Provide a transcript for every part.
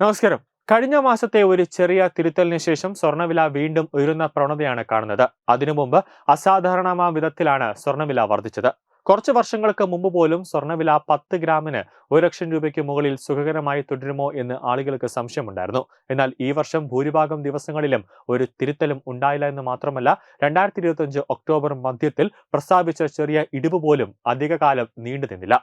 നമസ്കാരം. കഴിഞ്ഞ മാസത്തെ ഒരു ചെറിയ തിരുത്തലിന് ശേഷം സ്വർണവില വീണ്ടും ഉയരുന്ന പ്രവണതയാണ് കാണുന്നത്. അതിനു മുമ്പ് അസാധാരണമായ വിധത്തിലാണ് സ്വർണവില വർദ്ധിച്ചത്. കുറച്ച് വർഷങ്ങൾക്ക് മുമ്പ് പോലും സ്വർണവില പത്ത് ഗ്രാമിന് ഒരു ലക്ഷം രൂപയ്ക്ക് മുകളിൽ സുഖകരമായി തുടരുമോ എന്ന് ആളുകൾക്ക് സംശയമുണ്ടായിരുന്നു. എന്നാൽ ഈ വർഷം ഭൂരിഭാഗം ദിവസങ്ങളിലും ഒരു തിരുത്തലും ഉണ്ടായില്ല എന്ന് മാത്രമല്ല രണ്ടായിരത്തി ഒക്ടോബർ മധ്യത്തിൽ പ്രസ്താവിച്ച ചെറിയ ഇടിവ് പോലും അധികകാലം നീണ്ടു നിന്നില്ല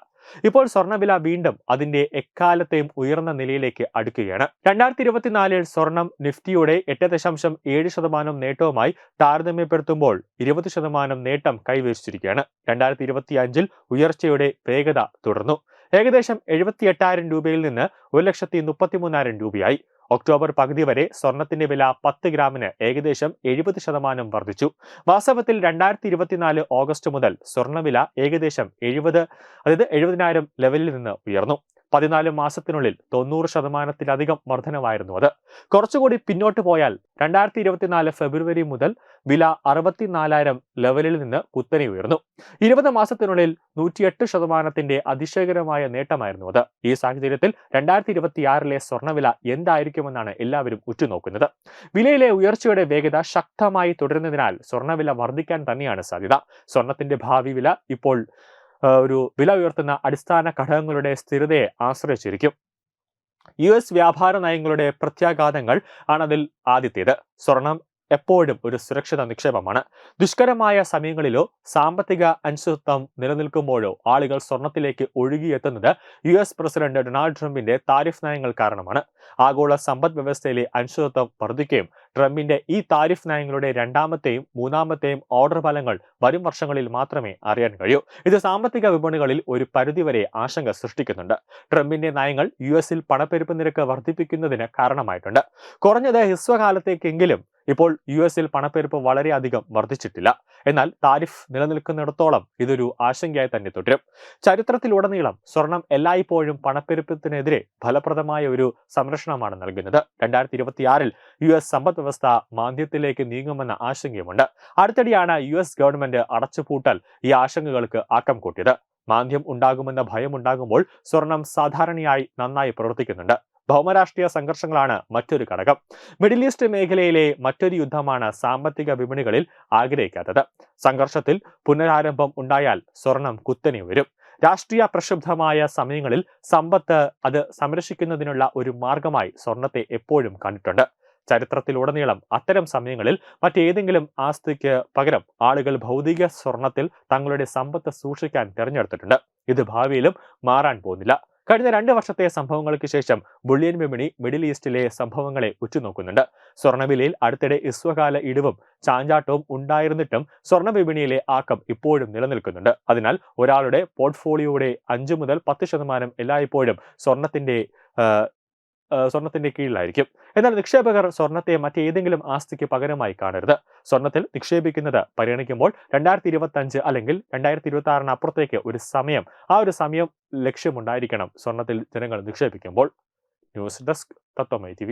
ഇപ്പോൾ സ്വർണവില വീണ്ടും അതിന്റെ എക്കാലത്തെയും ഉയർന്ന നിലയിലേക്ക് അടുക്കുകയാണ്. രണ്ടായിരത്തി ഇരുപത്തിനാലിൽ സ്വർണം നിഫ്റ്റിയുടെ എട്ട് ദശാംശം ഏഴ് ശതമാനം നേട്ടവുമായി താരതമ്യപ്പെടുത്തുമ്പോൾ ഇരുപത് ശതമാനം നേട്ടം കൈവരിച്ചിരിക്കുകയാണ്. രണ്ടായിരത്തി ഇരുപത്തി അഞ്ചിൽ ഉയർച്ചയുടെ വേഗത തുടർന്നു. ഏകദേശം എഴുപത്തി എട്ടായിരം രൂപയിൽ നിന്ന് ഒരു ലക്ഷത്തി മുപ്പത്തിമൂന്നായിരം രൂപയായി. ഒക്ടോബർ പകുതി വരെ സ്വർണത്തിന്റെ വില പത്ത് ഗ്രാമിന് ഏകദേശം എഴുപത് ശതമാനം വർദ്ധിച്ചു. വാസ്തവത്തിൽ രണ്ടായിരത്തി ഇരുപത്തിനാല് ഓഗസ്റ്റ് മുതൽ സ്വർണവില ഏകദേശം എഴുപത് അതായത് എഴുപതിനായിരം ലെവലിൽ നിന്ന് ഉയർന്നു. പതിനാല് മാസത്തിനുള്ളിൽ തൊണ്ണൂറ് ശതമാനത്തിലധികം വർധനമായിരുന്നു അത്. കുറച്ചുകൂടി പിന്നോട്ട് പോയാൽ രണ്ടായിരത്തി ഇരുപത്തിനാല് ഫെബ്രുവരി മുതൽ വില അറുപത്തിനാലായിരം ലെവലിൽ നിന്ന് കുത്തനെ ഉയർന്നു. ഇരുപത് മാസത്തിനുള്ളിൽ നൂറ്റിയെട്ട് ശതമാനത്തിന്റെ അതിശയകരമായ നേട്ടമായിരുന്നു അത്. ഈ സാഹചര്യത്തിൽ രണ്ടായിരത്തി ഇരുപത്തിയാറിലെ സ്വർണവില എന്തായിരിക്കുമെന്നാണ് എല്ലാവരും ഉറ്റുനോക്കുന്നത്. വിലയിലെ ഉയർച്ചയുടെ വേഗത ശക്തമായി തുടരുന്നതിനാൽ സ്വർണവില വർദ്ധിക്കാൻ തന്നെയാണ് സാധ്യത. സ്വർണത്തിന്റെ ഭാവി വില ഇപ്പോൾ ഒരു വില ഉയർത്തുന്ന അടിസ്ഥാന ഘടകങ്ങളുടെ സ്ഥിരതയെ ആശ്രയിച്ചിരിക്കും. യു എസ് വ്യാപാര നയങ്ങളുടെ പ്രത്യാഘാതങ്ങൾ ആണതിൽ ആദ്യത്തേത്. സ്വർണം എപ്പോഴും ഒരു സുരക്ഷിത നിക്ഷേപമാണ്. ദുഷ്കരമായ സമയങ്ങളിലോ സാമ്പത്തിക അനിശ്ചിതത്വം നിലനിൽക്കുമ്പോഴോ ആളുകൾ സ്വർണത്തിലേക്ക് ഒഴുകിയെത്തുന്നത് യു എസ് പ്രസിഡന്റ് ഡൊണാൾഡ് ട്രംപിന്റെ താരിഫ് നയങ്ങൾ കാരണമാണ്. ആഗോള സമ്പദ് വ്യവസ്ഥയിലെ അനിശ്ചിതത്വം വർദ്ധിക്കുകയും ട്രംപിന്റെ ഈ താരിഫ് നയങ്ങളുടെ രണ്ടാമത്തെയും മൂന്നാമത്തെയും ഓർഡർ ഫലങ്ങൾ വരും വർഷങ്ങളിൽ മാത്രമേ അറിയാൻ കഴിയൂ. ഇത് സാമ്പത്തിക വിപണികളിൽ ഒരു പരിധിവരെ ആശങ്ക സൃഷ്ടിക്കുന്നുണ്ട്. ട്രംപിന്റെ നയങ്ങൾ യു എസിൽ പണപ്പെരുപ്പ് നിരക്ക് വർദ്ധിപ്പിക്കുന്നതിന് കാരണമായിട്ടുണ്ട്. കുറഞ്ഞത് ഹ്രസ്വകാലത്തേക്കെങ്കിലും ഇപ്പോൾ യു എസിൽ പണപ്പെരുപ്പ് വളരെയധികം വർദ്ധിച്ചിട്ടില്ല. എന്നാൽ താരിഫ് നിലനിൽക്കുന്നിടത്തോളം ഇതൊരു ആശങ്കയായി തന്നെ തുടരും. ചരിത്രത്തിലുടനീളം സ്വർണം എല്ലായ്പ്പോഴും പണപ്പെരുപ്പത്തിനെതിരെ ഫലപ്രദമായ ഒരു സംരക്ഷണമാണ് നൽകുന്നത്. രണ്ടായിരത്തി ഇരുപത്തിയാറിൽ യു എസ് സമ്പദ് വ്യവസ്ഥ മാന്ദ്യത്തിലേക്ക് നീങ്ങുമെന്ന ആശങ്കയുമുണ്ട്. അടുത്തിടെയാണ് യു എസ് ഗവൺമെന്റ് അടച്ചുപൂട്ടൽ ഈ ആശങ്കകൾക്ക് ആക്കം കൂട്ടിയത്. മാന്ദ്യം ഉണ്ടാകുമെന്ന ഭയമുണ്ടാകുമ്പോൾ സ്വർണം സാധാരണയായി നന്നായി പ്രവർത്തിക്കുന്നുണ്ട്. ഭൗമരാഷ്ട്രീയ സംഘർഷങ്ങളാണ് മറ്റൊരു ഘടകം. മിഡിൽ ഈസ്റ്റ് മേഖലയിലെ മറ്റൊരു യുദ്ധമാണ് സാമ്പത്തിക വിപണികളിൽ ആഗ്രഹിക്കാത്തത്. സംഘർഷത്തിൽ പുനരാരംഭം ഉണ്ടായാൽ സ്വർണം കുത്തനെ വരും രാഷ്ട്രീയ പ്രക്ഷുബ്ധമായ സമയങ്ങളിൽ സമ്പത്ത് അത് സംരക്ഷിക്കുന്നതിനുള്ള ഒരു മാർഗമായി സ്വർണത്തെ എപ്പോഴും കണ്ടിട്ടുണ്ട്. ചരിത്രത്തിലുടനീളം അത്തരം സമയങ്ങളിൽ മറ്റേതെങ്കിലും ആസ്തിക്ക് പകരം ആളുകൾ ഭൗതിക സ്വർണത്തിൽ തങ്ങളുടെ സമ്പത്ത് സൂക്ഷിക്കാൻ തിരഞ്ഞെടുത്തിട്ടുണ്ട്. ഇത് ഭാവിയിലും മാറാൻ പോകുന്നില്ല. കഴിഞ്ഞ രണ്ട് വർഷത്തെ സംഭവങ്ങൾക്ക് ശേഷം ബുള്ളിയൻ വിപണി മിഡിൽ ഈസ്റ്റിലെ സംഭവങ്ങളെ ഉറ്റുനോക്കുന്നുണ്ട്. സ്വർണവിലയിൽ അടുത്തിടെ ഇസ്വകാല ഇടിവും ചാഞ്ചാട്ടവും ഉണ്ടായിരുന്നിട്ടും സ്വർണ വിപണിയിലെ ആക്കം ഇപ്പോഴും നിലനിൽക്കുന്നുണ്ട്. അതിനാൽ ഒരാളുടെ പോർട്ട്ഫോളിയോയുടെ അഞ്ചു മുതൽ പത്ത് ശതമാനം എല്ലായ്പ്പോഴും സ്വർണത്തിന്റെ സ്വർണത്തിന്റെ കീഴിലായിരിക്കും. എന്നാൽ നിക്ഷേപകർ സ്വർണത്തെ മറ്റേതെങ്കിലും ആസ്തിക്ക് പകരമായി കാണരുത്. സ്വർണത്തിൽ നിക്ഷേപിക്കുന്നത് പരിഗണിക്കുമ്പോൾ രണ്ടായിരത്തി ഇരുപത്തി അഞ്ച് അല്ലെങ്കിൽ രണ്ടായിരത്തി ഇരുപത്തി ആറിന് അപ്പുറത്തേക്ക് ഒരു സമയം ആ ഒരു സമയം ലക്ഷ്യമുണ്ടായിരിക്കണം സ്വർണത്തിൽ ജനങ്ങൾ നിക്ഷേപിക്കുമ്പോൾ. News desk Tatwamayi T